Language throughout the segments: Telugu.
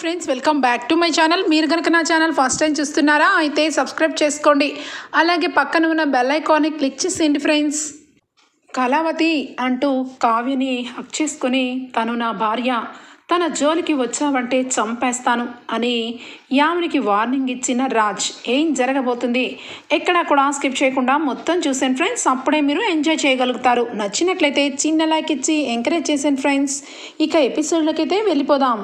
Friends welcome back to my channel మీరు కనుక నా ఛానల్ ఫస్ట్ టైం చూస్తున్నారా అయితే సబ్స్క్రైబ్ చేసుకోండి. అలాగే పక్కన ఉన్న బెల్ ఐకాన్ని క్లిక్ చేసేయండి ఫ్రెండ్స్ కళావతి అంటూ కావ్యని హక్ చేసుకుని తను నా భార్య తన జోలికి వచ్చావంటే చంపేస్తాను అని యామినికి వార్నింగ్ ఇచ్చిన రాజ్. ఏం జరగబోతుంది? ఎక్కడ కూడా స్కిప్ చేయకుండా మొత్తం చూసాను ఫ్రెండ్స్ అప్పుడే మీరు ఎంజాయ్ చేయగలుగుతారు. నచ్చినట్లయితే చిన్న లైక్ ఇచ్చి ఎంకరేజ్ చేసాను ఫ్రెండ్స్ ఇక ఎపిసోడ్లకైతే వెళ్ళిపోదాం.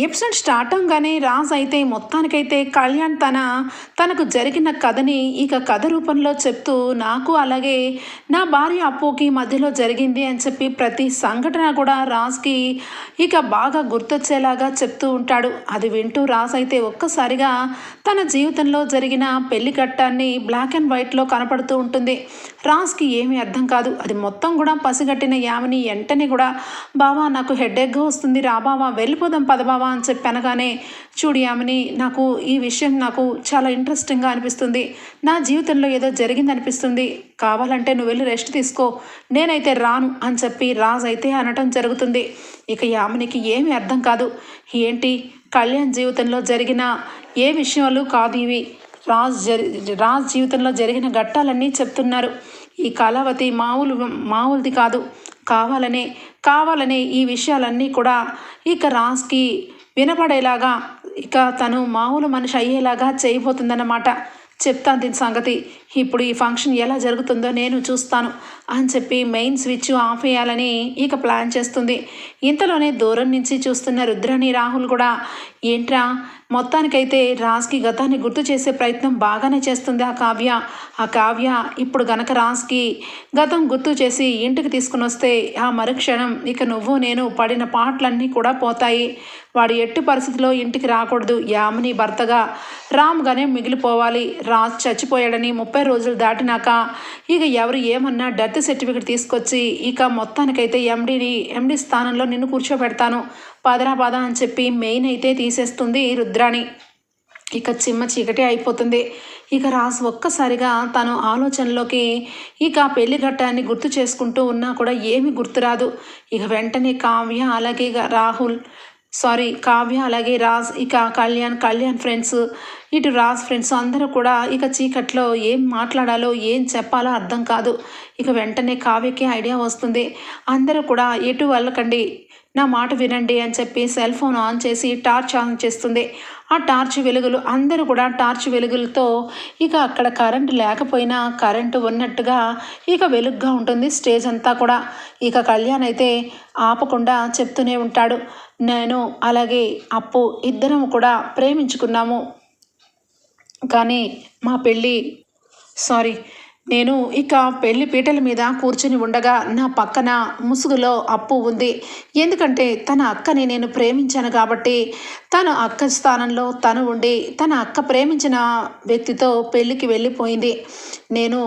ఎపిసోడ్ స్టార్ట్ అవగానే రాజ్ అయితే మొత్తానికైతే కళ్యాణ్ తన తనకు జరిగిన కథని ఇక కథ రూపంలో చెప్తూ నాకు అలాగే నా భార్య అప్పుకి మధ్యలో జరిగింది అని చెప్పి ప్రతి సంఘటన కూడా రాజ్కి ఇక బాగా గుర్తొచ్చేలాగా చెప్తూ ఉంటాడు. అది వింటూ రాజ్ అయితే ఒక్కసారిగా తన జీవితంలో జరిగిన పెళ్ళి ఘట్టాన్ని బ్లాక్ అండ్ వైట్లో కనపడుతూ ఉంటుంది. రాజ్కి ఏమీ అర్థం కాదు. అది మొత్తం కూడా పసిగట్టిన యామిని వెంటనే కూడా బావా నాకు హెడ్ఏక్గా వస్తుంది. రా బావా వెళ్ళిపోదాం పదబావా అని చెప్పి అనగానే చూడు యామిని నాకు ఈ విషయం నాకు చాలా ఇంట్రెస్టింగ్గా అనిపిస్తుంది. నా జీవితంలో ఏదో జరిగింది అనిపిస్తుంది కావాలంటే నువ్వు వెళ్ళి రెస్ట్ తీసుకో. నేనైతే రాను అని చెప్పి రాజ్ అయితే అనటం జరుగుతుంది. ఇక యామినికి ఏమీ అర్థం కాదు. ఏంటి? కళ్యాణ్ జీవితంలో జరిగిన ఏ విషయాలు కాదు ఇవి. రాజ్ జరి రాజ్ జీవితంలో జరిగిన ఘట్టాలన్నీ చెప్తున్నారు. ఈ కళావతి మామూలు మామూలుది కాదు. కావాలనే కావాలనే ఈ విషయాలన్నీ కూడా ఇక రాజ్కి వినపడేలాగా ఇక తను మామూలు మనిషి అయ్యేలాగా చేయబోతుందన్నమాట. చెప్తాను దీని సంగతి. ఇప్పుడు ఈ ఫంక్షన్ ఎలా జరుగుతుందో నేను చూస్తాను అని చెప్పి మెయిన్ స్విచ్ ఆఫ్ చేయాలని ఇక ప్లాన్ చేస్తుంది. ఇంతలోనే దూరం నుంచి చూస్తున్న రుద్రని రాహుల్ కూడా ఏంట్రా మొత్తానికైతే రాజ్కి గతాన్ని గుర్తు చేసే ప్రయత్నం బాగానే చేస్తుంది ఆ కావ్య. ఆ కావ్య ఇప్పుడు గనక రాజ్కి గతం గుర్తు చేసి ఇంటికి తీసుకుని వస్తే ఆ మరుక్షణం ఇక నువ్వు నేను పడిన పాటలన్నీ కూడా పోతాయి. వాడు ఎట్టి పరిస్థితిలో ఇంటికి రాకూడదు. యామిని భర్తగా రామ్గానే మిగిలిపోవాలి. రాజ్ చచ్చిపోయాడని ముప్పై రోజులు దాటినాక ఇక ఎవరు ఏమన్నా డెత్ సర్టిఫికెట్ తీసుకొచ్చి ఇక మొత్తానికైతే ఎండీని ఎండీ స్థానంలో నిన్ను కూర్చోబెడతాను. పదరా పద అని చెప్పి మెయిన్ అయితే తీసేస్తుంది రుద్రాణి. ఇక చిమ్మ చీకటి అయిపోతుంది. ఇక రాజ్ ఒక్కసారిగా తను ఆలోచనలోకి ఇక పెళ్ళి ఘట్టాన్ని గుర్తు చేసుకుంటూ ఉన్నా కూడా ఏమి గుర్తురాదు. ఇక వెంటనే కావ్య అలాగే ఇక రాహుల్ సారీ కావ్య అలాగే రాజ్ ఇక కళ్యాణ్ కళ్యాణ్ ఫ్రెండ్స్ ఇటు రాజ్ ఫ్రెండ్స్ అందరూ కూడా ఇక చీకట్లో ఏం మాట్లాడాలో ఏం చెప్పాలో అర్థం కాదు. ఇక వెంటనే కావ్యకి ఐడియా వస్తుంది. అందరూ కూడా ఎటు వెళ్ళకండి నా మాట వినండి అని చెప్పి సెల్ ఫోన్ ఆన్ చేసి టార్చ్ ఆన్ చేస్తుంది. ఆ టార్చ్ వెలుగులు అందరూ కూడా టార్చ్ వెలుగులతో ఇక అక్కడ కరెంటు లేకపోయినా కరెంటు ఉన్నట్టుగా ఇక వెలుగ్గా ఉంటుంది స్టేజ్ అంతా కూడా. ఇక కళ్యాణ్ అయితే ఆపకుండా చెప్తూనే ఉంటాడు. నేను అలాగే అప్పు ఇద్దరం కూడా ప్రేమించుకున్నాము. కానీ మా పెళ్ళి సారీ నేను ఇక పెళ్ళి పీటల మీద కూర్చుని ఉండగా నా పక్కన ముసుగులో అప్పు ఉంది. ఎందుకంటే తన అక్కని నేను ప్రేమించాను కాబట్టి తన అక్క స్థానంలో తను ఉండి తన అక్క ప్రేమించిన వ్యక్తితో పెళ్ళికి వెళ్ళిపోయింది. నేను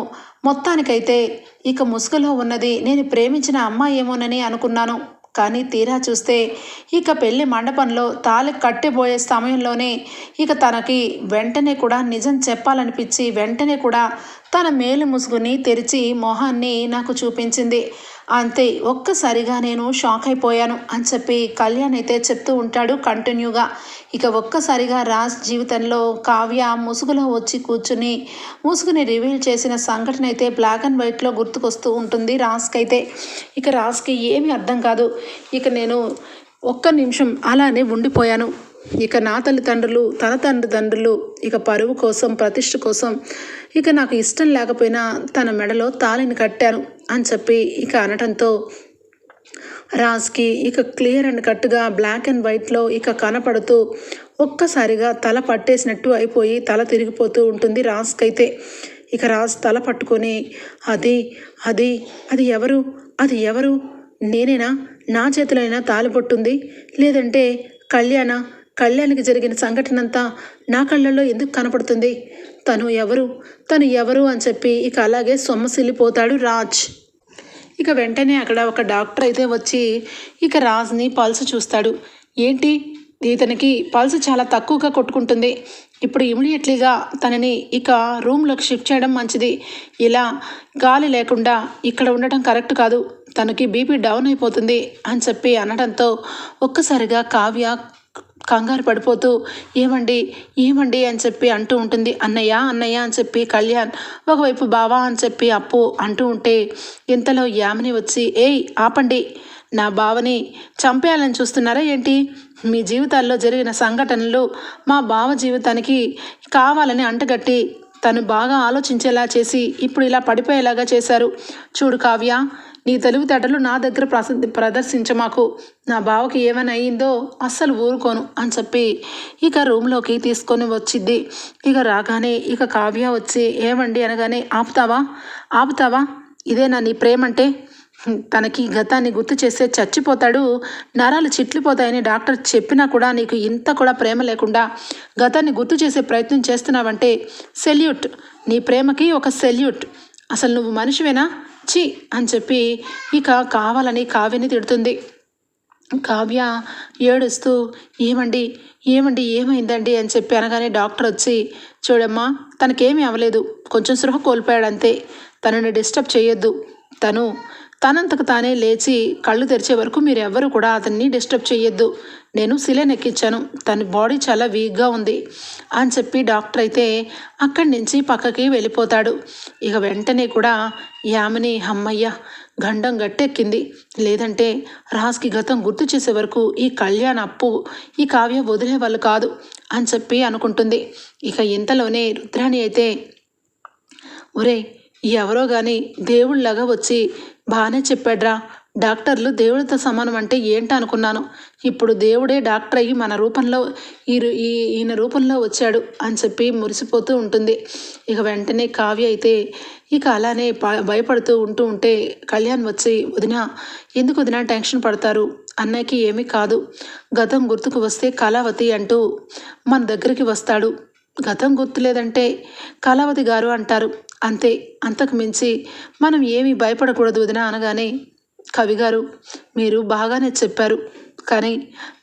మొత్తానికైతే ఇక ముసుగులో ఉన్నది నేను ప్రేమించిన అమ్మాయి ఏమోనని అనుకున్నాను. కానీ తీరా చూస్తే ఇక పెళ్ళి మండపంలో తాళి కట్టిపోయే సమయంలోనే ఇక తనకి వెంటనే కూడా నిజం చెప్పాలనిపించి వెంటనే కూడా తన మేలు ముసుగుని తెరిచి మొహాన్ని నాకు చూపించింది. అంతే ఒక్కసారిగా నేను షాక్ అయిపోయాను అని చెప్పి కళ్యాణ్ అయితే చెప్తూ ఉంటాడు కంటిన్యూగా. ఇక ఒక్కసారిగా రాజ్ జీవితంలో కావ్య ముసుగులో వచ్చి కూర్చుని ముసుగుని రివీల్ చేసిన సంఘటన అయితే బ్లాక్ అండ్ వైట్లో గుర్తుకొస్తూ ఉంటుంది రాజ్కి అయితే ఇక రాజ్కి ఏమీ అర్థం కాదు. ఇక నేను ఒక్క నిమిషం అలానే ఉండిపోయాను. ఇక నా తల్లిదండ్రులు తన తండ్రిదండ్రులు ఇక పరువు కోసం ప్రతిష్ట కోసం ఇక నాకు ఇష్టం లేకపోయినా తన మెడలో తాళిని కట్టాను. అని చెప్పి ఇక అనటంతో రాజ్కి ఇక క్లియర్ అండ్ కట్గా బ్లాక్ అండ్ వైట్లో ఇక కనపడుతూ ఒక్కసారిగా తల పట్టేసినట్టు అయిపోయి తల తిరిగిపోతూ ఉంటుంది రాజ్కైతే. ఇక రాజ్ తల పట్టుకొని అది అది అది ఎవరు? అది ఎవరు? నేనేనా? నా చేతిలోనైనా తాలిపొట్టుంది లేదంటే కళ్యాణ? కళ్యాణ్కి జరిగిన సంఘటన అంతా నా కళ్ళల్లో ఎందుకు కనపడుతుంది? తను ఎవరు? తను ఎవరు అని చెప్పి ఇక అలాగే సొమ్మసిల్లిపోతాడు రాజ్. ఇక వెంటనే అక్కడ ఒక డాక్టర్ అయితే వచ్చి ఇక రాజ్ని పల్స్ చూస్తాడు. ఏంటి? ఇతనికి పల్స్ చాలా తక్కువగా కొట్టుకుంటుంది. ఇప్పుడు ఇమీడియట్లీగా తనని ఇక రూమ్లోకి షిఫ్ట్ చేయడం మంచిది. ఇలా గాలి లేకుండా ఇక్కడ ఉండటం కరెక్ట్ కాదు. తనకి బీపీ డౌన్ అయిపోతుంది అని చెప్పి అనడంతో ఒక్కసారిగా కావ్య కంగారు పడిపోతూ ఏమండి ఏమండి అని చెప్పి అంటూ ఉంటుంది. అన్నయ్య అన్నయ్య అని చెప్పి కళ్యాణ్ ఒకవైపు బావా అని చెప్పి అప్పు అంటూ ఉంటే ఇంతలో యామిని వచ్చి ఏయ్ ఆపండి. నా బావని చంపేయాలని చూస్తున్నారా ఏంటి? మీ జీవితాల్లో జరిగిన సంఘటనలు మా బావ జీవితానికి కావాలని అంటగట్టి తను బాగా ఆలోచించేలా చేసి ఇప్పుడు ఇలా పడిపోయేలాగా చేశారు. చూడు కావ్య నీ తెలివితేటలు నా దగ్గర ప్రస ప్రదర్శించమాకు నా బావకి ఏమైనా అయ్యిందో అస్సలు ఊరుకోను అని చెప్పి ఇక రూమ్లోకి తీసుకొని వచ్చిద్ది. ఇక రాగానే ఇక కావ్య వచ్చి ఏమండి? అనగానే ఆపుతావా? ఆపుతావా? ఇదేనా నీ ప్రేమంటే? తనకి గతాన్ని గుర్తు చేస్తే చచ్చిపోతాడు. నరాలు చిట్లిపోతాయని డాక్టర్ చెప్పినా కూడా నీకు ఇంత కూడా ప్రేమ లేకుండా గతాన్ని గుర్తు చేసే ప్రయత్నం చేస్తున్నావంటే సెల్యూట్. నీ ప్రేమకి ఒక సెల్యూట్. అసలు నువ్వు మనిషివేనా? చి అని చెప్పి ఇక కావాలని కావ్యని తిడుతుంది. కావ్య ఏడుస్తూ ఏమండి ఏమండి ఏమైందండి? అని చెప్పి అనగానే డాక్టర్ వచ్చి చూడమ్మా తనకేమీ అవ్వలేదు. కొంచెం సృహ కోల్పోయాడు అంతే తనని డిస్టర్బ్ చేయొద్దు. తను తనంతకు తానే లేచి కళ్ళు తెరిచే వరకు మీరు ఎవ్వరు కూడా అతన్ని డిస్టర్బ్ చేయొద్దు. నేను సిలెన్ ఎక్కించాను తన బాడీ చాలా వీక్గా ఉంది అని చెప్పి డాక్టర్ అయితే అక్కడి నుంచి పక్కకి వెళ్ళిపోతాడు. ఇక వెంటనే కూడా యామిని అమ్మయ్య గండం గట్టెక్కింది. లేదంటే రాజ్కి గతం గుర్తు చేసే వరకు ఈ కళ్యాణ్ అప్పు ఈ కావ్య వదిలే వాళ్ళు కాదు అని చెప్పి అనుకుంటుంది. ఇక ఇంతలోనే రుద్రాణి అయితే ఒరే ఎవరో కానీ దేవుళ్ళగా వచ్చి బాగానే చెప్పాడ్రా. డాక్టర్లు దేవుడితో సమానం అంటే ఏంటి అనుకున్నాను? ఇప్పుడు దేవుడే డాక్టర్ అయ్యి మన రూపంలో ఈ ఈ ఈయన రూపంలో వచ్చాడు అని చెప్పి మురిసిపోతూ ఉంటుంది. ఇక వెంటనే కావ్య అయితే ఇక అలానే భయపడుతూ ఉంటూ ఉంటే కళ్యాణ్ వచ్చి వదిన ఎందుకు వదిన టెన్షన్ పడతారు? అన్నయ్యకి ఏమీ కాదు. గతం గుర్తుకు వస్తే కళావతి అంటూ మన దగ్గరికి వస్తాడు. గతం గుర్తులేదంటే కళావతి గారు అంటారు. అంతే అంతకు మించి మనం ఏమీ భయపడకూడదు వదిన అనగానే కవిగారు మీరు బాగానే చెప్పారు. కానీ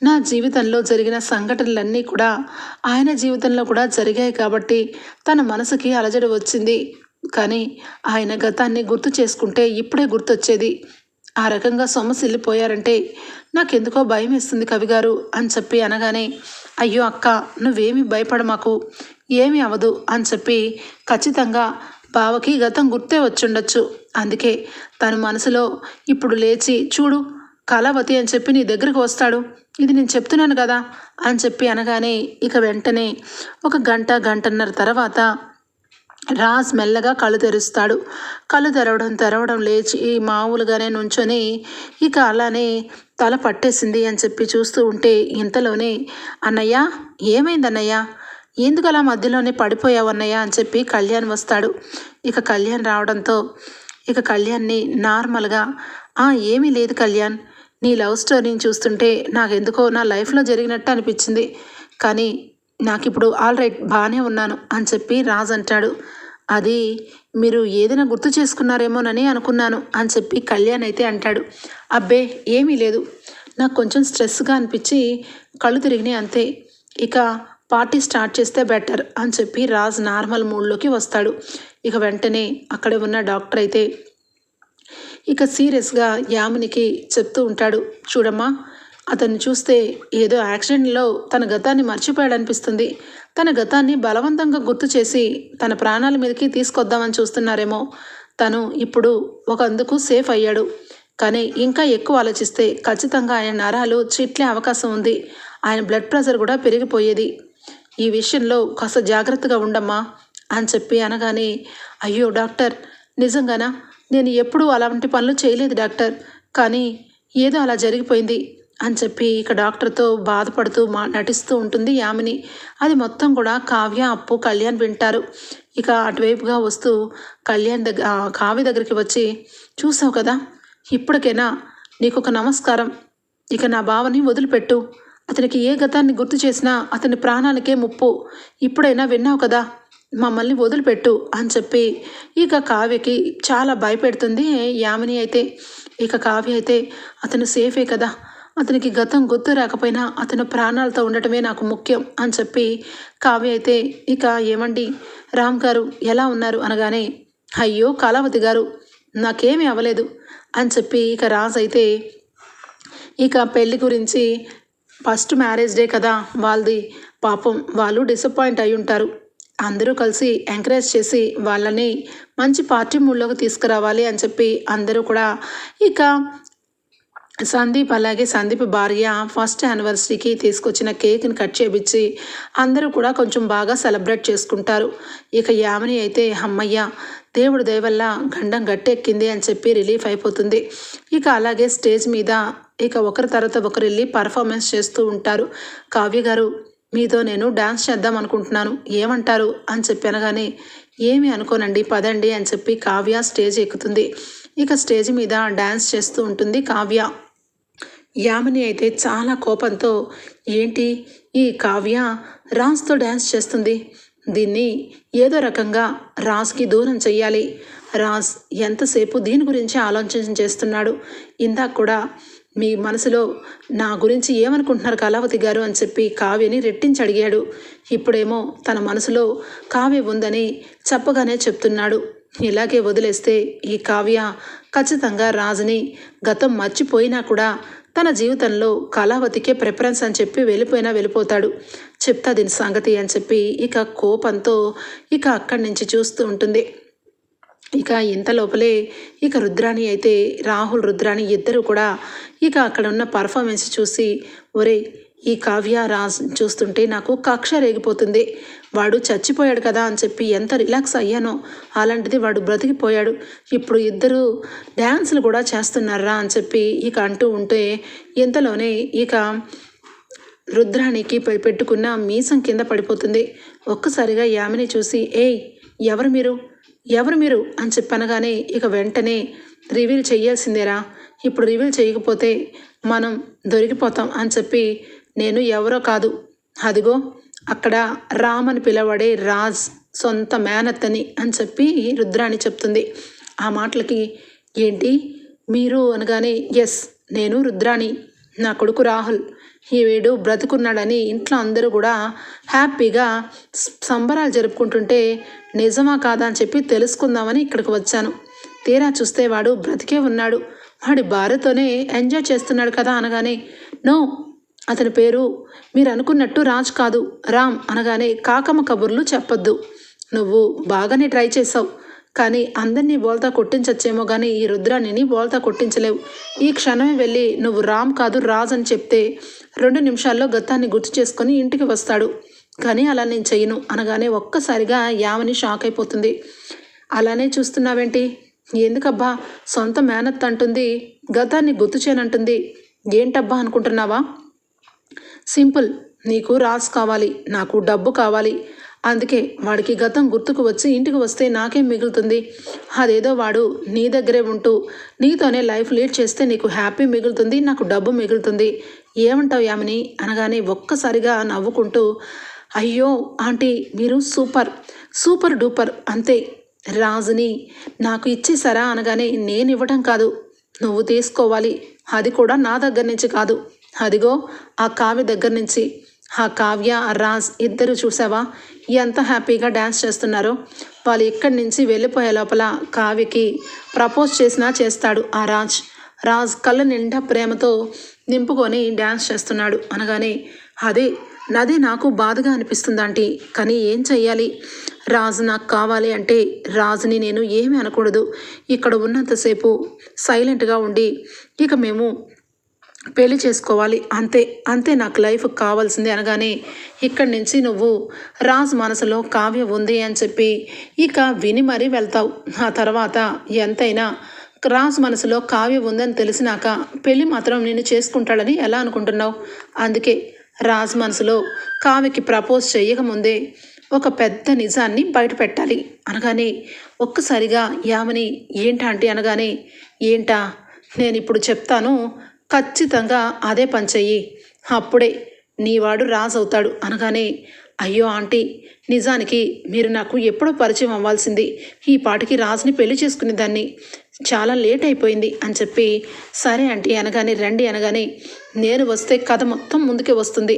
నా జీవితంలో జరిగిన సంఘటనలన్నీ కూడా ఆయన జీవితంలో కూడా జరిగాయి కాబట్టి తన మనసుకి అలజడి వచ్చింది. కానీ ఆయన గతాన్ని గుర్తు చేసుకుంటే ఇప్పుడే గుర్తొచ్చేది. ఆ రకంగా సొమ్మసిల్లిపోయారంటే నాకెందుకో భయం వేస్తుంది కవిగారు అని చెప్పి అనగానే అయ్యో అక్క నువ్వేమి భయపడ మాకు ఏమి అవదు అని చెప్పి ఖచ్చితంగా బావకి గతం గుర్తే వచ్చుండొచ్చు. అందుకే తను మనసులో ఇప్పుడు లేచి చూడు కళావతి అని చెప్పి నీ దగ్గరికి వస్తాడు. ఇది నేను చెప్తున్నాను కదా అని చెప్పి అనగానే ఇక వెంటనే ఒక గంట గంటన్నర తర్వాత రాజ్ మెల్లగా కళ్ళు తెరుస్తాడు. కళ్ళు తెరవడం తెరవడం లేచి మామూలుగానే నుంచొని ఇక అలానే తల పట్టేసింది అని చెప్పి చూస్తూ ఉంటే ఇంతలోనే అన్నయ్య ఏమైంది అన్నయ్య ఎందుకు అలా మధ్యలోనే పడిపోయావన్నయ్య అని చెప్పి కళ్యాణ్ వస్తాడు. ఇక కళ్యాణ్ రావడంతో ఇక కళ్యాణ్ని నార్మల్గా ఏమీ లేదు కళ్యాణ్. నీ లవ్ స్టోరీని చూస్తుంటే నాకు ఎందుకో నా లైఫ్లో జరిగినట్టు అనిపించింది. కానీ నాకు ఇప్పుడు ఆల్ రైట్ బాగానే ఉన్నాను అని చెప్పి రాజ్ అంటాడు. అది మీరు ఏదైనా గుర్తు చేసుకున్నారేమోనని అనుకున్నాను అని చెప్పి కళ్యాణ్ అయితే అంటాడు. అబ్బే ఏమీ లేదు. నాకు కొంచెం స్ట్రెస్గా అనిపించి కళ్ళు తిరిగినాయి అంతే. ఇక పార్టీ స్టార్ట్ చేస్తే బెటర్ అని చెప్పి రాజ్ నార్మల్ మూడ్లోకి వస్తాడు. ఇక వెంటనే అక్కడే ఉన్న డాక్టర్ అయితే ఇక సీరియస్గా యామినికి చెప్తూ ఉంటాడు. చూడమ్మా అతన్ని చూస్తే ఏదో యాక్సిడెంట్లో తన గతాన్ని మర్చిపోయాడు అనిపిస్తుంది తన గతాన్ని బలవంతంగా గుర్తు చేసి తన ప్రాణాల మీదకి తీసుకొద్దామని చూస్తున్నారేమో. తను ఇప్పుడు ఒక అందుకు సేఫ్ అయ్యాడు. కానీ ఇంకా ఎక్కువ ఆలోచిస్తే ఖచ్చితంగా ఆయన నరాలు చిట్లే అవకాశం ఉంది. ఆయన బ్లడ్ ప్రెషర్ కూడా పెరిగిపోయేది. ఈ విషయంలో కాస్త జాగ్రత్తగా ఉండమ్మా అని చెప్పి అనగానే అయ్యో డాక్టర్ నిజంగానా? నేను ఎప్పుడూ అలాంటి పనులు చేయలేదు డాక్టర్. కానీ ఏదో అలా జరిగిపోయింది అని చెప్పి ఇక డాక్టర్తో బాధపడుతూ మా నటిస్తూ ఉంటుంది యామిని. అది మొత్తం కూడా కావ్య అప్పు కళ్యాణ్ వింటారు. ఇక అటువైపుగా వస్తూ కళ్యాణ్ దగ్గర కావ్య దగ్గరికి వచ్చి చూసావు కదా ఇప్పటికైనా? నీకు ఒక నమస్కారం. ఇక నా బావని వదిలిపెట్టు. అతనికి ఏ గతాన్ని గుర్తు చేసినా అతని ప్రాణానికే ముప్పు. ఇప్పుడైనా విన్నావు కదా మమ్మల్ని వదిలిపెట్టు అని చెప్పి. ఇక కావ్యకి చాలా భయపెడుతుంది యామిని అయితే. ఇక కావ్య అయితే అతను సేఫే కదా. అతనికి గతం గుర్తు రాకపోయినా అతను ప్రాణాలతో ఉండటమే నాకు ముఖ్యం అని చెప్పి కావ్య అయితే ఇక ఏమండి? రామ్ గారు ఎలా ఉన్నారు? అనగానే అయ్యో కళావతి గారు నాకేమీ అవ్వలేదు అని చెప్పి ఇక రాజు అయితే ఇక పెళ్ళి గురించి ఫస్ట్ మ్యారేజ్ డే కదా వాళ్ళది. పాపం వాళ్ళు డిసప్పాయింట్ అయి ఉంటారు. అందరూ కలిసి ఎంకరేజ్ చేసి వాళ్ళని మంచి పార్టీ మూడ్లోకి తీసుకురావాలి అని చెప్పి అందరూ కూడా ఇక సందీప్ అలాగే సందీప్ భార్య ఫస్ట్ యానివర్సరీకి తీసుకొచ్చిన కేక్ని కట్ చేపించి అందరూ కూడా కొంచెం బాగా సెలబ్రేట్ చేసుకుంటారు. ఇక యామిని అయితే అమ్మయ్య దేవుడు దయవల్ల గండం గట్టెక్కింది అని చెప్పి రిలీఫ్ అయిపోతుంది. ఇక అలాగే స్టేజ్ మీద ఇక ఒకరి తర్వాత ఒకరు వెళ్ళి పర్ఫార్మెన్స్ చేస్తూ ఉంటారు. కావ్య గారు మీతో నేను డ్యాన్స్ చేద్దాం అనుకుంటున్నాను. ఏమంటారు? అని చెప్పి అనగానే ఏమి అనుకోనండి పదండి అని చెప్పి కావ్య స్టేజ్ ఎక్కుతుంది. ఇక స్టేజ్ మీద డ్యాన్స్ చేస్తూ ఉంటుంది కావ్య. యామిని అయితే చాలా కోపంతో ఏంటి? ఈ కావ్య రాజ్తో డ్యాన్స్ చేస్తుంది. దీన్ని ఏదో రకంగా రాజ్కి దూరం చెయ్యాలి. రాజ్ ఎంతసేపు దీని గురించి ఆలోచన చేస్తున్నాడు? ఇందాక కూడా మీ మనసులో నా గురించి ఏమనుకుంటున్నారు కళావతి గారు అని చెప్పి కావ్యని రెట్టించి అడిగాడు. ఇప్పుడేమో తన మనసులో కావ్య ఉందని చెప్పగానే చెప్తున్నాడు. ఇలాగే వదిలేస్తే ఈ కావ్య ఖచ్చితంగా రాజుని గతం మర్చిపోయినా కూడా తన జీవితంలో కళావతికే ప్రిఫరెన్స్ అని చెప్పి వెళ్ళిపోయినా వెళ్ళిపోతాడు. చెప్తా దీని సంగతి అని చెప్పి ఇక కోపంతో ఇక అక్కడి నుంచి చూస్తూ ఉంటుంది. ఇక ఇంత లోపలే ఇక రుద్రాణి అయితే రాహుల్ రుద్రాణి ఇద్దరు కూడా ఇక అక్కడ ఉన్న పర్ఫార్మెన్స్ చూసి ఒరే ఈ కావ్య రాజ్ చూస్తుంటే నాకు కక్ష రేగిపోతుంది. వాడు చచ్చిపోయాడు కదా అని చెప్పి ఎంత రిలాక్స్ అయ్యానో అలాంటిది వాడు బ్రతికిపోయాడు. ఇప్పుడు ఇద్దరు డ్యాన్సులు కూడా చేస్తున్నారా అని చెప్పి ఇక అంటూ ఉంటే ఇంతలోనే ఇక రుద్రానికి పె- పెట్టుకున్న మీసం కింద పడిపోతుంది. ఒక్కసారిగా యామిని చూసి ఏయ్ ఎవరు మీరు? ఎవరు మీరు? అని చెప్పనగానే ఇక వెంటనే రివీల్ చేయాల్సిందేరా. ఇప్పుడు రివీల్ చేయకపోతే మనం దొరికిపోతాం అని చెప్పి నేను ఎవరో కాదు. అదిగో అక్కడ రామ్ అని పిలవడే రాజ్ సొంత మేనత్తని అని చెప్పి రుద్రాణి చెప్తుంది. ఆ మాటలకి ఏంటి? మీరు అనగానే ఎస్ నేను రుద్రాణి. నా కొడుకు రాహుల్. ఈ వీడు బ్రతుకున్నాడని ఇంట్లో అందరూ కూడా హ్యాపీగా సంబరాలు జరుపుకుంటుంటే నిజమా కాదా అని చెప్పి తెలుసుకుందామని ఇక్కడికి వచ్చాను. తీరా చూస్తే వాడు బ్రతికే ఉన్నాడు. వాడి భార్యతోనే ఎంజాయ్ చేస్తున్నాడు కదా అనగానే నో అతని పేరు మీరు అనుకున్నట్టు రాజ్ కాదు రామ్ అనగానే కాకమ్మ కబుర్లు చెప్పొద్దు. నువ్వు బాగానే ట్రై చేసావు కానీ అందరినీ బోల్తా కొట్టించచ్చేమో కానీ ఈ రుద్రాణిని బోల్తా కొట్టించలేవు. ఈ క్షణమే వెళ్ళి నువ్వు రామ్ కాదు రాజ్ అని చెప్తే రెండు నిమిషాల్లో గతాన్ని గుర్తు చేసుకొని ఇంటికి వస్తాడు. కానీ అలా నేను చెయ్యను అనగానే ఒక్కసారిగా యామని షాక్ అయిపోతుంది. అలానే చూస్తున్నావేంటి? ఎందుకబ్బా? సొంత మేనత్ అంటుంది గతాన్ని గుర్తు చేయనంటుంది. ఏంటబ్బా అనుకుంటున్నావా? సింపుల్ నీకు రాస్ కావాలి నాకు డబ్బు కావాలి. అందుకే వాడికి గతం గుర్తుకు వచ్చి ఇంటికి వస్తే నాకేం మిగులుతుంది. అదేదో వాడు నీ దగ్గరే ఉంటూ నీతోనే లైఫ్ లీడ్ చేస్తే నీకు హ్యాపీ మిగులుతుంది నాకు డబ్బు మిగులుతుంది. ఏమంటావు యామిని? అనగానే ఒక్కసారిగా నవ్వుకుంటూ అయ్యో ఆంటీ మీరు సూపర్ సూపర్ డూపర్ అంతే. రాజుని నాకు ఇచ్చేసారా అనగానే నేను ఇవ్వటం కాదు నువ్వు తీసుకోవాలి. అది కూడా నా దగ్గర నుంచి కాదు. అదిగో ఆ కావ్య దగ్గర నుంచి ఆ కావ్య ఆ రాజ్ ఇద్దరు చూసావా ఎంత హ్యాపీగా డ్యాన్స్ చేస్తున్నారో. వాళ్ళు ఇక్కడి నుంచి వెళ్ళిపోయే లోపల కావ్యకి ప్రపోజ్ చేసినా చేస్తాడు ఆ రాజ్. రాజ్ కళ్ళ నిండా ప్రేమతో నింపుకొని డ్యాన్స్ చేస్తున్నాడు అనగానే అదే నదే నాకు బాధగా అనిపిస్తుంది కానీ ఏం చెయ్యాలి? రాజు నాకు కావాలి అంటే రాజుని నేను ఏమీ అనకూడదు. ఇక్కడ ఉన్నంతసేపు సైలెంట్గా ఉండి ఇక మేము పెళ్ళి చేసుకోవాలి. అంతే అంతే నాకు లైఫ్ కావాల్సింది అనగానే ఇక్కడి నుంచి నువ్వు రాజ్ మనసులో కావ్య ఉంది అని చెప్పి ఇక విని మరీ వెళ్తావు. ఆ తర్వాత ఎంతైనా రాజ్ మనసులో కావ్య ఉందని తెలిసినాక పెళ్ళి మాత్రం నేను చేసుకుంటాడని ఎలా అనుకుంటున్నావు? అందుకే రాజ్ మనసులో కావ్యకి ప్రపోజ్ చేయకముందే ఒక పెద్ద నిజాన్ని బయట పెట్టాలి అనగానే ఒక్కసారిగా యామని ఏంటా అంటే అనగానే ఏంటా నేను ఇప్పుడు చెప్తాను ఖచ్చితంగా అదే పని చెయ్యి. అప్పుడే నీవాడు రాజు అవుతాడు అనగానే అయ్యో ఆంటీ నిజానికి మీరు నాకు ఎప్పుడో పరిచయం అవ్వాల్సింది. ఈ పాటికి రాజుని పెళ్ళి చేసుకునే దాన్ని చాలా లేట్ అయిపోయింది అని చెప్పి సరే ఆంటీ అనగానే రండి అనగానే నేను వస్తే కథ మొత్తం ముందుకే వస్తుంది.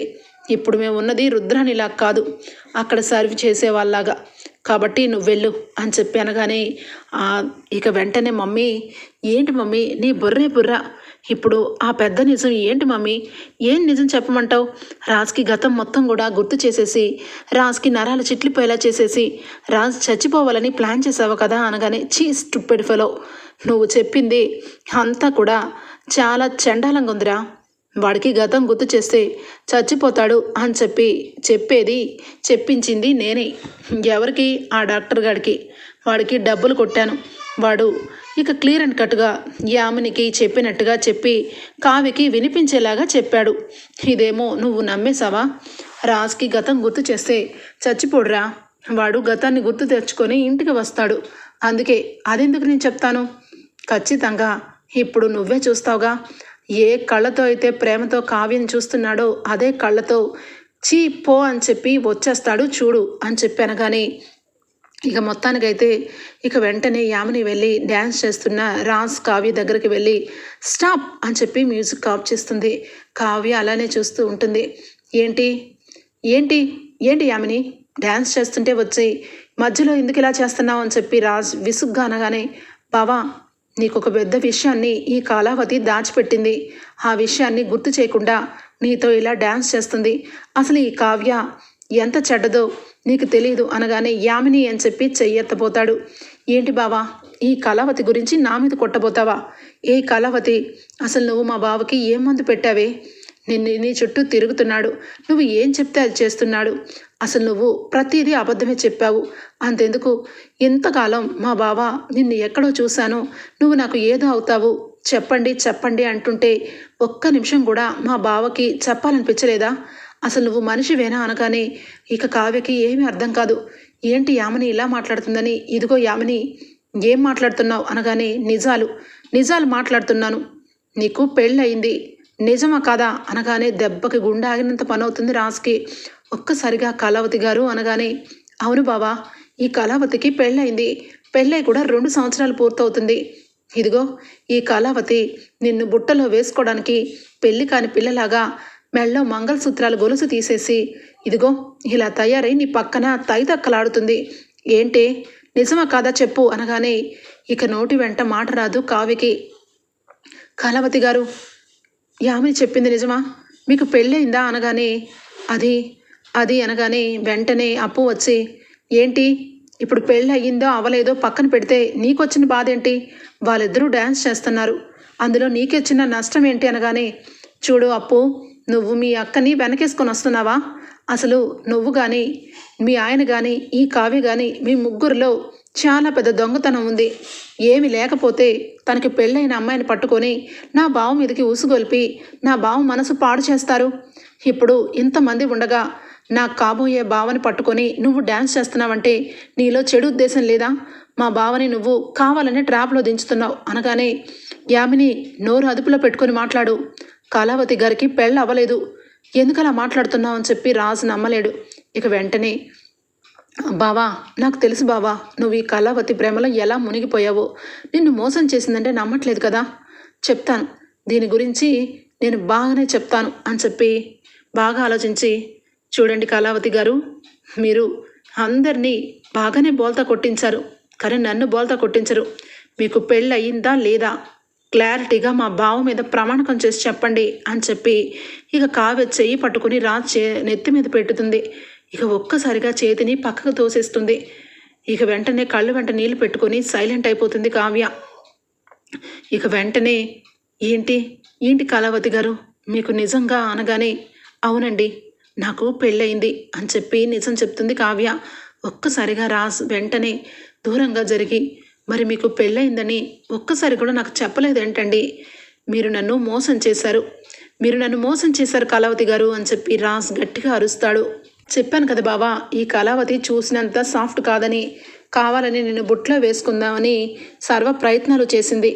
ఇప్పుడు మేము ఉన్నది రుద్రానిలా కాదు. అక్కడ సర్వ్ చేసేవాళ్ళలాగా. కాబట్టి నువ్వు వెళ్ళు అని చెప్పి అనగానే ఇక వెంటనే మమ్మీ ఏంటి మమ్మీ నీ బుర్రే బుర్ర? ఇప్పుడు ఆ పెద్ద నిజం ఏంటి మమ్మీ? ఏం నిజం చెప్పమంటావు? రాజ్కి గతం మొత్తం కూడా గుర్తు చేసేసి రాజ్కి నరాలు చిట్లిపోయేలా చేసేసి రాజ్ చచ్చిపోవాలని ప్లాన్ చేసావు కదా అనగానే చీ స్టూపిడ్ ఫెలో. నువ్వు చెప్పింది అంతా కూడా చాలా చండాలంగా ఉందిరా. వాడికి గతం గుర్తు చేస్తే చచ్చిపోతాడు అని చెప్పి చెప్పేది చెప్పించింది నేనే. ఎవరికి? ఆ డాక్టర్ గారికి వాడికి డబ్బులు కొట్టాను. వాడు ఇక క్లియర్ అండ్ కట్గా యామినికి చెప్పినట్టుగా చెప్పి కావికి వినిపించేలాగా చెప్పాడు. ఇదేమో నువ్వు నమ్మేశావా? రాజ్కి గతం గుర్తు చేస్తే చచ్చిపోడురా. వాడు గతాన్ని గుర్తు తెచ్చుకొని ఇంటికి వస్తాడు. అందుకే అదెందుకు నేను చెప్తాను? ఖచ్చితంగా ఇప్పుడు నువ్వే చూస్తావుగా. ఏ కళ్ళతో అయితే ప్రేమతో కావ్యం చూస్తున్నాడో అదే కళ్ళతో చీ పో అని చెప్పి వచ్చేస్తాడు చూడు అని చెప్పాను కానీ ఇక మొత్తానికైతే ఇక వెంటనే యామిని వెళ్ళి డ్యాన్స్ చేస్తున్న రాజ్ కావ్య దగ్గరికి వెళ్ళి స్టాప్ అని చెప్పి మ్యూజిక్ ఆఫ్ చేస్తుంది. కావ్య అలానే చూస్తూ ఉంటుంది. ఏంటి? ఏంటి? ఏంటి యామిని? డ్యాన్స్ చేస్తుంటే వచ్చి మధ్యలో ఎందుకు ఇలా చేస్తున్నావు అని చెప్పి రాజ్ విసుగ్గా అనగానే బావా నీకు ఒక పెద్ద విషయాన్ని ఈ కాలావతి దాచిపెట్టింది. ఆ విషయాన్ని గుర్తు చేయకుండా నీతో ఇలా డ్యాన్స్ చేస్తుంది. అసలు ఈ కావ్య ఎంత చెడ్డదో నీకు తెలియదు అనగానే యామిని అని చెప్పి చెయ్యెత్తబోతాడు. ఏంటి బావా ఈ కళావతి గురించి నా మీద కొట్టబోతావా? ఏ కళావతి? అసలు నువ్వు మా బావకి ఏం మందు పెట్టావే? నిన్ను నీ చుట్టూ తిరుగుతున్నాడు. నువ్వు ఏం చెప్తే అది చేస్తున్నాడు? అసలు నువ్వు ప్రతిదీ అబద్ధమే చెప్పావు. అంతెందుకు? ఇంతకాలం మా బావ నిన్ను ఎక్కడో చూశాను. నువ్వు నాకు ఏదో అవుతావు. చెప్పండి చెప్పండి అంటుంటే ఒక్క నిమిషం కూడా మా బావకి చెప్పాలనిపించలేదా? అసలు నువ్వు మనిషివేనా అనగానే ఇక కావ్యకి ఏమీ అర్థం కాదు. ఏంటి యామని ఇలా మాట్లాడుతుందని? ఇదిగో యామని ఏం మాట్లాడుతున్నావు అనగానే నిజాలు నిజాలు మాట్లాడుతున్నాను. నీకు పెళ్ళయింది. నిజమా కాదా అనగానే దెబ్బకి గుండె ఆగినంత పని అవుతుంది రాజ్కి ఒక్కసారిగా కళావతి గారు అనగానే అవును బావా ఈ కళావతికి పెళ్ళయింది. పెళ్ళై కూడా రెండు సంవత్సరాలు పూర్తవుతుంది. ఇదిగో ఈ కళావతి నిన్ను బుట్టలో వేసుకోవడానికి పెళ్ళి కాని పిల్లలాగా మెళ్ళో మంగళసూత్రాలు గొలుసు తీసేసి ఇదిగో ఇలా తయారై నీ పక్కన తైతక్కలాడుతుంది. ఏంటే? నిజమా కాదా చెప్పు అనగానే ఇక నోటి వెంట మాట రాదు కావికి కళావతి గారు యామిని చెప్పింది నిజమా? మీకు పెళ్ళయిందా? అనగానే అది అది అనగానే వెంటనే అప్పు వచ్చి ఏంటి? ఇప్పుడు పెళ్ళి అయ్యిందో అవలేదో పక్కన పెడితే నీకొచ్చిన బాధ ఏంటి వాళ్ళిద్దరూ డ్యాన్స్ చేస్తున్నారు. అందులో నీకొచ్చిన నష్టం ఏంటి? అనగానే చూడు అప్పు నువ్వు మీ అక్కని వెనకేసుకొని వస్తున్నావా? అసలు నువ్వు కానీ మీ ఆయన కానీ ఈ కావ్య కానీ మీ ముగ్గురిలో చాలా పెద్ద దొంగతనం ఉంది. ఏమి లేకపోతే తనకి పెళ్ళైన అమ్మాయిని పట్టుకొని నా బావ మీదకి ఊసుగొల్పి నా బావ మనసు పాడు చేస్తారు. ఇప్పుడు ఇంతమంది ఉండగా నా కాబోయే బావని పట్టుకొని నువ్వు డ్యాన్స్ చేస్తున్నావంటే నీలో చెడు ఉద్దేశం లేదా? మా బావని నువ్వు కావాలని ట్రాప్లో దించుతున్నావు అనగానే యామిని నోరు అదుపులో పెట్టుకొని మాట్లాడు. కళావతి గారికి పెళ్ళ అవ్వలేదు. ఎందుకలా మాట్లాడుతున్నావు అని చెప్పి రాజు నమ్మలేడు. ఇక వెంటనే బావా నాకు తెలుసు బావా నువ్వు ఈ కళావతి ప్రేమలో ఎలా మునిగిపోయావో. నిన్ను మోసం చేసిందంటే నమ్మట్లేదు కదా. చెప్తాను. దీని గురించి నేను బాగానే చెప్తాను అని చెప్పి బాగా ఆలోచించి చూడండి కళావతి గారు మీరు అందరినీ బాగానే బోల్తా కొట్టించారు. కానీ నన్ను బోల్తా కొట్టించరు. మీకు పెళ్ళి అయ్యిందా లేదా? క్లారిటీగా మా బావ మీద ప్రమాణకం చేసి చెప్పండి అని చెప్పి ఇక కావ్య చెయ్యి పట్టుకుని రాజ్ చే నెత్తి మీద పెట్టుతుంది. ఇక ఒక్కసారిగా చేతిని పక్కకు తోసేస్తుంది. ఇక వెంటనే కళ్ళు వెంట నీళ్ళు పెట్టుకొని సైలెంట్ అయిపోతుంది కావ్య. ఇక వెంటనే ఏంటి? ఏంటి కళావతి గారు? మీకు నిజంగా అనగానే అవునండి నాకు పెళ్ళయింది అని చెప్పి నిజం చెప్తుంది కావ్య. ఒక్కసారిగా రాజ్ వెంటనే దూరంగా జరిగి మరి మీకు పెళ్ళయిందని ఒక్కసారి కూడా నాకు చెప్పలేదేంటండి మీరు నన్ను మోసం చేశారు. మీరు నన్ను మోసం చేశారు కళావతి గారు అని చెప్పి రాస్ గట్టిగా అరుస్తాడు. చెప్పాను కదా బావా ఈ కళావతి చూసినంత సాఫ్ట్ కాదని కావాలని నేను బుట్లో వేసుకుందామని సర్వ ప్రయత్నాలు చేసింది.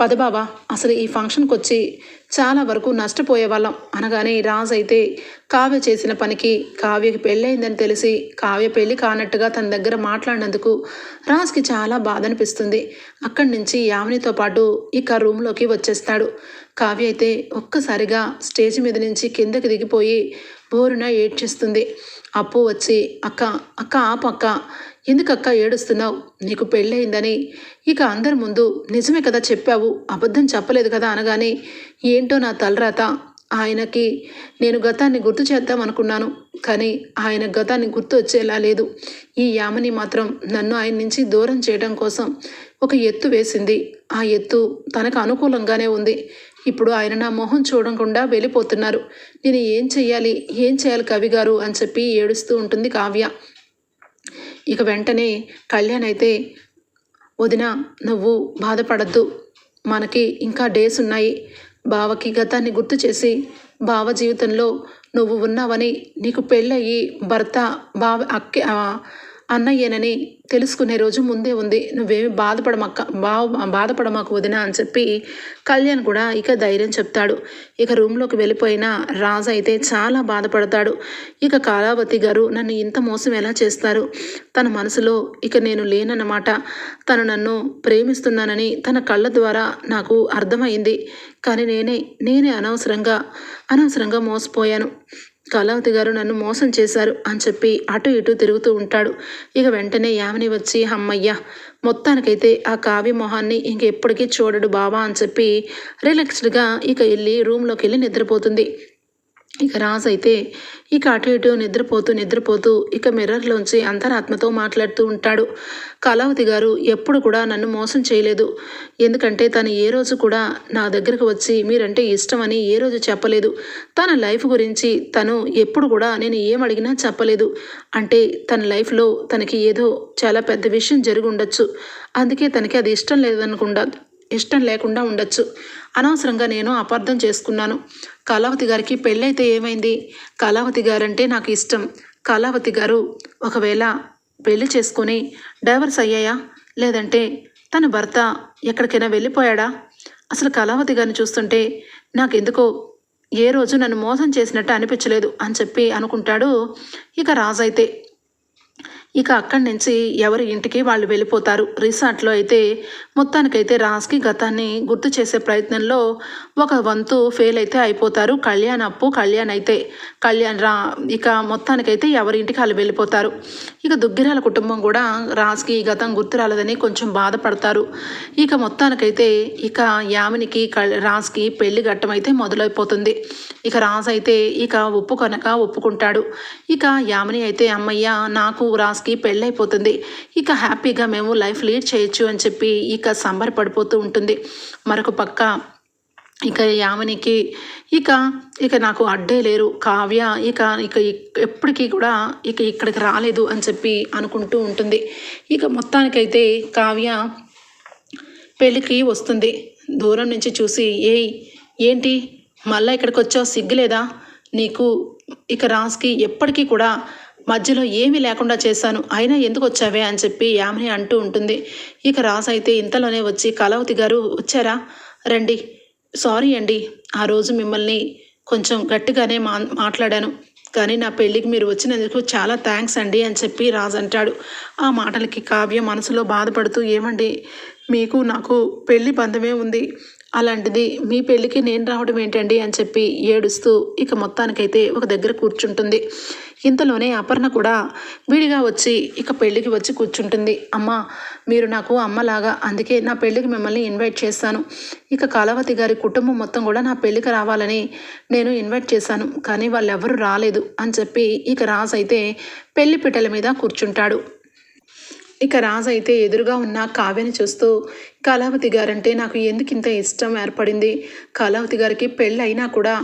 పద బావా అసలు ఈ ఫంక్షన్కి వచ్చి చాలా వరకు నష్టపోయే వాళ్ళం. అనగానే రాజ్ అయితే కావ్య చేసిన పనికి కావ్యకి పెళ్ళయిందని తెలిసి కావ్య పెళ్ళి కానట్టుగా తన దగ్గర మాట్లాడినందుకు రాజ్కి చాలా బాధ అనిపిస్తుంది అక్కడి నుంచి యామినితో పాటు ఇక రూమ్లోకి వచ్చేస్తాడు. కావ్య అయితే ఒక్కసారిగా స్టేజ్ మీద నుంచి కిందకి దిగిపోయి బోరున ఏడ్చేస్తుంది. అప్పు వచ్చి అక్క అక్క ఆపక్క ఎందుకక్క ఏడుస్తున్నావు? నీకు పెళ్ళయిందని. ఇక అందరి ముందు నిజమే కదా చెప్పావు. అబద్ధం చెప్పలేదు కదా అనగానే ఏంటో నా తలరాత. ఆయనకి నేను గతాన్ని గుర్తు చేద్దాం అనుకున్నాను. కానీ ఆయన గతాన్ని గుర్తు వచ్చేలా లేదు. ఈ యామని మాత్రం నన్ను ఆయన నుంచి దూరం చేయడం కోసం ఒక ఎత్తు వేసింది. ఆ ఎత్తు తనకు అనుకూలంగానే ఉంది. ఇప్పుడు ఆయన నా మొహం చూడకుండా వెళ్ళిపోతున్నారు. నేను ఏం చెయ్యాలి? ఏం చేయాలి కవి గారు అని చెప్పి ఏడుస్తూ ఉంటుంది కావ్య. ఇక వెంటనే కళ్యాణ్ అయితే వదిన నువ్వు బాధపడద్దు. మనకి ఇంకా డేస్ ఉన్నాయి. బావకి గతాన్ని గుర్తు చేసి బావ జీవితంలో నువ్వు ఉన్నావని నీకు పెళ్ళయి భర్త బావ అక్క అన్నయ్యనని తెలుసుకునే రోజు ముందే ఉంది నువ్వేమి బాధపడమక్క బావ బాధపడమాకు వదినా అని చెప్పి కళ్యాణ్ కూడా ఇక ధైర్యం చెప్తాడు. ఇక రూమ్లోకి వెళ్ళిపోయిన రాజు అయితే చాలా బాధపడతాడు. ఇక కాలావతి గారు నన్ను ఇంత మోసం ఎలా చేస్తారు? తన మనసులో ఇక నేను లేనన్నమాట. తను నన్ను ప్రేమిస్తున్నానని తన కళ్ళ ద్వారా నాకు అర్థమైంది. కానీ నేనే నేనే అనవసరంగా అనవసరంగా మోసపోయాను. కళావతి గారు నన్ను మోసం చేశారు అని చెప్పి అటు ఇటు తిరుగుతూ ఉంటాడు. ఇక వెంటనే యామిని వచ్చి అమ్మయ్య మొత్తానికైతే ఆ కావ్య మొహాన్ని ఇంకెప్పటికీ చూడడు బావా అని చెప్పి రిలాక్స్డ్గా ఇక వెళ్ళి రూమ్లోకి వెళ్ళి నిద్రపోతుంది. ఇక రాజు అయితే ఇక అటు ఇటు నిద్రపోతూ నిద్రపోతూ ఇక మిర్రర్లోంచి అంతరాత్మతో మాట్లాడుతూ ఉంటాడు. కళావతి గారు ఎప్పుడు కూడా నన్ను మోసం చేయలేదు. ఎందుకంటే తను ఏ రోజు కూడా నా దగ్గరకు వచ్చి మీరంటే ఇష్టమని ఏ రోజు చెప్పలేదు. తన లైఫ్ గురించి తను ఎప్పుడు కూడా నేను ఏమడిగినా చెప్పలేదు. అంటే తన లైఫ్లో తనకి ఏదో చాలా పెద్ద విషయం జరిగి ఉండొచ్చు. అందుకే తనకి అది ఇష్టం లేదనుకుండా ఇష్టం లేకుండా ఉండొచ్చు. అనవసరంగా నేను అపార్థం చేసుకున్నాను. కళావతి గారికి పెళ్ళైతే ఏమైంది? కళావతి గారంటే నాకు ఇష్టం. కళావతి గారు ఒకవేళ పెళ్ళి చేసుకొని డైవర్స్ అయ్యాయా? లేదంటే తన భర్త ఎక్కడికైనా వెళ్ళిపోయాడా? అసలు కళావతి గారిని చూస్తుంటే నాకెందుకో ఏ రోజు నన్ను మోసం చేసినట్టు అనిపించలేదు అని చెప్పి అనుకుంటాడు ఇక రాజు అయితే ఇక అక్కడి నుంచి ఎవరి ఇంటికి వాళ్ళు వెళ్ళిపోతారు. రిసార్ట్లో అయితే మొత్తానికైతే రాజ్కి గతాన్ని గుర్తు చేసే ప్రయత్నంలో ఒక వంతు ఫెయిల్ అయితే అయిపోతారు. కళ్యాణ్ అప్పు కళ్యాణ్ అయితే కళ్యాణ్ రా ఇక మొత్తానికైతే ఎవరి ఇంటికి వాళ్ళు వెళ్ళిపోతారు. ఇక దుగ్గిరాల కుటుంబం కూడా రాజ్కి ఈ గతం గుర్తు రాలేదని కొంచెం బాధపడతారు. ఇక మొత్తానికైతే ఇక యామినికి క రాజ్కి పెళ్ళి ఘట్టం అయితే మొదలైపోతుంది. ఇక రాజు అయితే ఇక ఒప్పుకొనక ఒప్పుకుంటాడు. ఇక యామిని అయితే అమ్మయ్య నాకు రాజ్ రాజ్కి పెళ్ళైపోతుంది. ఇక హ్యాపీగా మేము లైఫ్ లీడ్ చేయొచ్చు అని చెప్పి ఇక సంబరపడిపోతూ ఉంటుంది. మరొక పక్క ఇక యామనికి ఇక ఇక నాకు అడ్డే లేరు. కావ్య ఇక ఇక ఎప్పటికీ కూడా ఇక ఇక్కడికి రాలేదు అని చెప్పి అనుకుంటూ ఉంటుంది. ఇక మొత్తానికైతే కావ్య పెళ్ళికి వస్తుంది. దూరం నుంచి చూసి ఏయ్ ఏంటి? మళ్ళీ ఇక్కడికి వచ్చావు సిగ్గులేదా? నీకు ఇక రాస్కి ఎప్పటికీ కూడా మధ్యలో ఏమీ లేకుండా చేశాను. అయినా ఎందుకు వచ్చావే అని చెప్పి యామిని అంటూ ఉంటుంది. ఇక రాజు అయితే ఇంతలోనే వచ్చి కళావతి గారు వచ్చారా? రండి. సారీ అండి. ఆ రోజు మిమ్మల్ని కొంచెం గట్టిగానే మా మాట్లాడాను. కానీ నా పెళ్ళికి మీరు వచ్చినందుకు చాలా థ్యాంక్స్ అండి అని చెప్పి రాజు అంటాడు. ఆ మాటలకి కావ్య మనసులో బాధపడుతూ ఏమండి మీకు నాకు పెళ్ళి బంధమే ఉంది. అలాంటిది మీ పెళ్ళికి నేను రావడం ఏంటండి అని చెప్పి ఏడుస్తూ ఇక మొత్తానికైతే ఒక దగ్గర కూర్చుంటుంది. ఇంతలోనే అపర్ణ కూడా విడిగా వచ్చి ఇక పెళ్ళికి వచ్చి కూర్చుంటుంది. అమ్మ మీరు నాకు అమ్మలాగా అందుకే నా పెళ్ళికి మిమ్మల్ని ఇన్వైట్ చేస్తాను. ఇక కళావతి గారి కుటుంబం మొత్తం కూడా నా పెళ్ళికి రావాలని నేను ఇన్వైట్ చేశాను. కానీ వాళ్ళు ఎవరు రాలేదు అని చెప్పి ఇక రాజు అయితే పెళ్ళి పిట్టల మీద కూర్చుంటాడు. ఇక రాజు అయితే ఎదురుగా ఉన్న కావ్యని చూస్తూ కళావతి గారంటే నాకు ఎందుకు ఇంత ఇష్టం ఏర్పడింది? కళావతి గారికి పెళ్ళైనా కూడా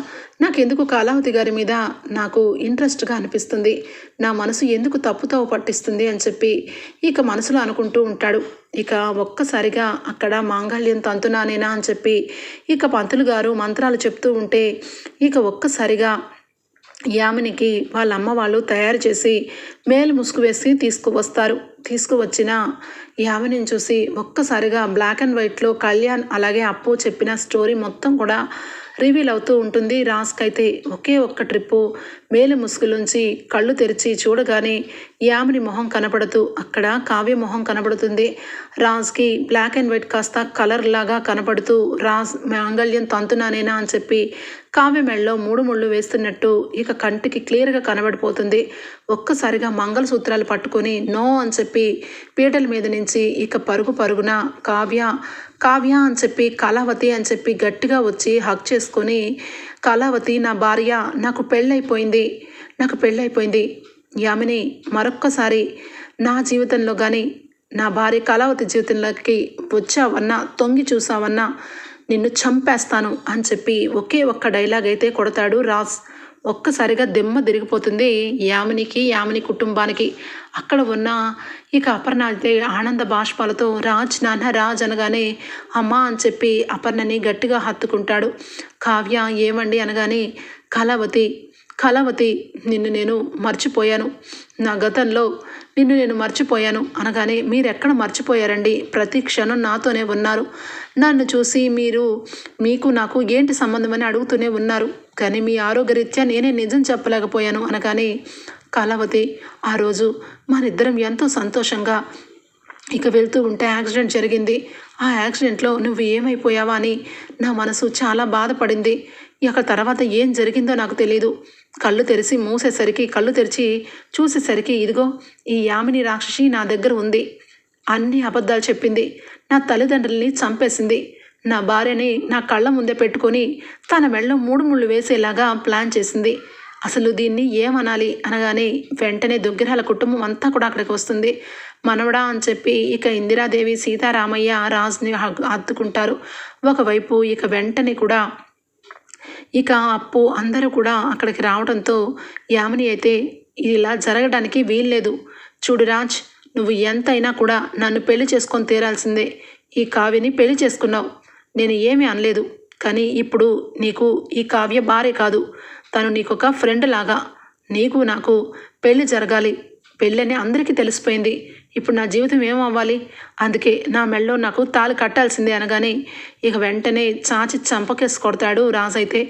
నాకెందుకు కళావతి గారి మీద నాకు ఇంట్రెస్ట్గా అనిపిస్తుంది? నా మనసు ఎందుకు తప్పుతో పట్టిస్తుంది? అని చెప్పి ఇక మనసులో అనుకుంటూ ఉంటాడు. ఇక ఒక్కసారిగా అక్కడ మాంగళ్యం తంతునానేనా? అని చెప్పి ఇక పంతులు గారు మంత్రాలు చెప్తూ ఉంటే ఇక ఒక్కసారిగా యామినికి వాళ్ళ అమ్మ వాళ్ళు తయారు చేసి మేలు ముసుగు వేసి తీసుకువస్తారు. తీసుకువచ్చిన యామిని చూసి ఒక్కసారిగా బ్లాక్ అండ్ వైట్లో కళ్యాణ్ అలాగే అప్పు చెప్పిన స్టోరీ మొత్తం కూడా రివీల్ అవుతూ ఉంటుంది. రాస్కైతే ఒకే ఒక్క ట్రిప్పు మేలు ముసుగులోంచి కళ్ళు తెరిచి చూడగానే యామిని మొహం కనపడుతూ అక్కడ కావ్య మొహం కనబడుతుంది రాజ్కి బ్లాక్ అండ్ వైట్ కాస్త కలర్ లాగా కనపడుతూ రాజ్ మాంగళ్యం తంతునానేనా? అని చెప్పి కావ్య మెడలో మూడు ముళ్ళు వేస్తున్నట్టు ఇక కంటికి క్లియర్గా కనబడిపోతుంది. ఒక్కసారిగా మంగళసూత్రాలు పట్టుకొని నో అని చెప్పి పీటల మీద నుంచి ఇక పరుగు పరుగున కావ్య కావ్య అని చెప్పి కళావతి అని చెప్పి గట్టిగా వచ్చి హక్ చేసుకొని కళావతి నా భార్య నాకు పెళ్ళైపోయింది నాకు పెళ్ళైపోయింది. యామిని మరొక్కసారి నా జీవితంలో కానీ నా భార్య కళావతి జీవితంలోకి వచ్చావన్నా తొంగి చూసావన్నా నిన్ను చంపేస్తాను అని చెప్పి ఒకే ఒక్క డైలాగ్ అయితే కొడతాడు రాజ్. ఒక్కసారిగా దెమ్మ తిరిగిపోతుంది యామినికి యామిని కుటుంబానికి. అక్కడ ఉన్న ఇక అపర్ణ అయితే ఆనంద బాష్పాలతో రాజ్ నాన్న రాజ్ అనగానే అమ్మ అని చెప్పి అపర్ణని గట్టిగా హత్తుకుంటాడు. కావ్య ఏమండి అనగానే కళావతి కళావతి నిన్ను నేను మర్చిపోయాను. నా గతంలో నిన్ను నేను మర్చిపోయాను అనగానే మీరెక్కడ మర్చిపోయారండి? ప్రతి క్షణం నాతోనే ఉన్నారు. నన్ను చూసి మీరు మీకు నాకు ఏంటి సంబంధం అని అడుగుతూనే ఉన్నారు. కానీ మీ ఆరోగ్యరీత్యా నేనే నిజం చెప్పలేకపోయాను అనగానే కళావతి ఆ రోజు మనిద్దరం ఎంతో సంతోషంగా ఇక వెళ్తూ ఉంటే యాక్సిడెంట్ జరిగింది. ఆ యాక్సిడెంట్లో నువ్వు ఏమైపోయావా అని నా మనసు చాలా బాధపడింది. ఇక తర్వాత ఏం జరిగిందో నాకు తెలియదు కళ్ళు తెరిచి మూసేసరికి కళ్ళు తెరిచి చూసేసరికి ఇదిగో ఈ యామిని రాక్షసి నా దగ్గర ఉంది. అన్ని అబద్ధాలు చెప్పింది. నా తల్లిదండ్రుల్ని చంపేసింది. నా భార్యని నా కళ్ళ ముందే పెట్టుకొని తన మెళ్ళ మూడు ముళ్ళు వేసేలాగా ప్లాన్ చేసింది. అసలు దీన్ని ఏమనాలి అనగానే వెంటనే దుగ్గిరాల కుటుంబం అంతా కూడా అక్కడికి వస్తుంది. మనవడా అని చెప్పి ఇక ఇందిరాదేవి సీతారామయ్య రాజుని హత్తుకుంటారు. ఒకవైపు ఇక వెంటనే కూడా ఇక అప్పు అందరూ కూడా అక్కడికి రావడంతో యామిని అయితే ఇలా జరగడానికి వీల్లేదు. చూడు రాజ్ నువ్వు ఎంతైనా కూడా నన్ను పెళ్ళి చేసుకొని తీరాల్సిందే. ఈ కావ్యని పెళ్ళి చేసుకున్నావు. నేను ఏమీ అనలేదు. కానీ ఇప్పుడు నీకు ఈ కావ్య భార్య కాదు. తను నీకొక ఫ్రెండ్ లాగా. నీకు నాకు పెళ్ళి జరగాలి. పెళ్ళని అందరికీ తెలిసిపోయింది. ఇప్పుడు నా జీవితం ఏమవ్వాలి? అందుకే నా మెళ్ళో నాకు తాళి కట్టాల్సిందే అనగానే ఇక వెంటనే చాచి చంపకేసి కొడతాడు రాజైతే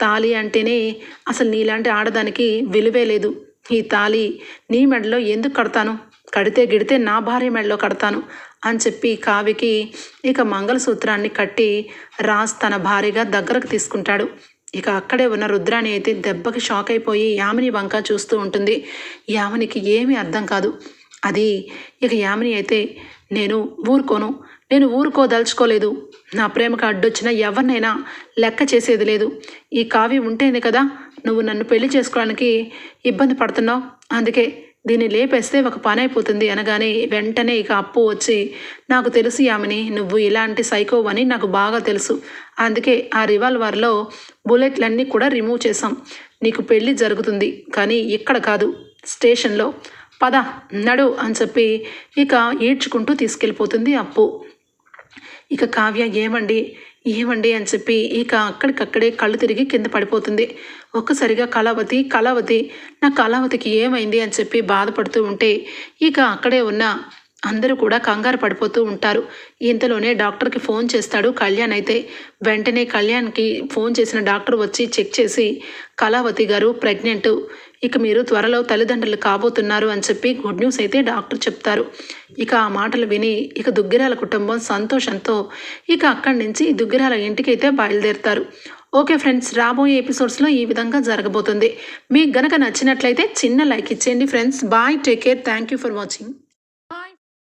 తాళి అంటేనే అసలు నీలాంటి ఆడదానికి విలువే లేదు. ఈ తాళి నీ మెడలో ఎందుకు కడతాను? కడితే గిడితే నా భార్య మెడలో కడతాను అని చెప్పి కావికి ఇక మంగళసూత్రాన్ని కట్టి రాజ్ తన భార్యగా దగ్గరకు తీసుకుంటాడు. ఇక అక్కడే ఉన్న రుద్రాణి అయితే దెబ్బకి షాక్ అయిపోయి యామిని వంక చూస్తూ ఉంటుంది. యామినికి ఏమీ అర్థం కాదు. అది ఇక యామిని అయితే నేను ఊరుకోను. నేను ఊరుకోదలుచుకోలేదు. నా ప్రేమకు అడ్డొచ్చిన ఎవరినైనా లెక్క చేసేది లేదు. ఈ కావ్యం ఉంటేనే కదా నువ్వు నన్ను పెళ్ళి చేసుకోవడానికి ఇబ్బంది పడుతున్నావు. అందుకే దీన్ని లేపేస్తే ఒక పని అయిపోతుంది అనగానే వెంటనే ఇక అప్పు వచ్చి నాకు తెలుసు యామిని నువ్వు ఇలాంటి సైకోవని నాకు బాగా తెలుసు. అందుకే ఆ రివాల్వర్లో బుల్లెట్లన్నీ కూడా రిమూవ్ చేసాం నీకు పెళ్ళి జరుగుతుంది కానీ ఇక్కడ కాదు స్టేషన్లో. పద నడు అని చెప్పి ఇక ఏడ్చుకుంటూ తీసుకెళ్ళిపోతుంది అప్పు. ఇక కావ్య ఏమండి ఏమండి అని చెప్పి ఇక అక్కడికక్కడే కళ్ళు తిరిగి కింద పడిపోతుంది. ఒక్కసారిగా కళావతి కళావతి నా కళావతికి ఏమైంది అని చెప్పి బాధపడుతూ ఉంటే ఇక అక్కడే ఉన్న అందరూ కూడా కంగారు పడిపోతూ ఉంటారు. ఇంతలోనే డాక్టర్కి ఫోన్ చేస్తాడు కళ్యాణ్ అయితే. వెంటనే కళ్యాణ్కి ఫోన్ చేసిన డాక్టర్ వచ్చి చెక్ చేసి కళావతి గారు ప్రెగ్నెంట్. ఇక మీరు త్వరలో తల్లిదండ్రులు కాబోతున్నారు అని చెప్పి గుడ్ న్యూస్ అయితే డాక్టర్ చెప్తారు. ఇక ఆ మాటలు విని ఇక దుగ్గిరాల కుటుంబం సంతోషంతో ఇక అక్కడి నుంచి దుగ్గిరాల ఇంటికి అయితే బయలుదేరుతారు. ఓకే ఫ్రెండ్స్ రాబోయే ఎపిసోడ్స్లో ఈ విధంగా జరగబోతుంది. మీకు గనక నచ్చినట్లయితే చిన్న లైక్ ఇచ్చేయండి friends. Bye take care. Thank you for watching.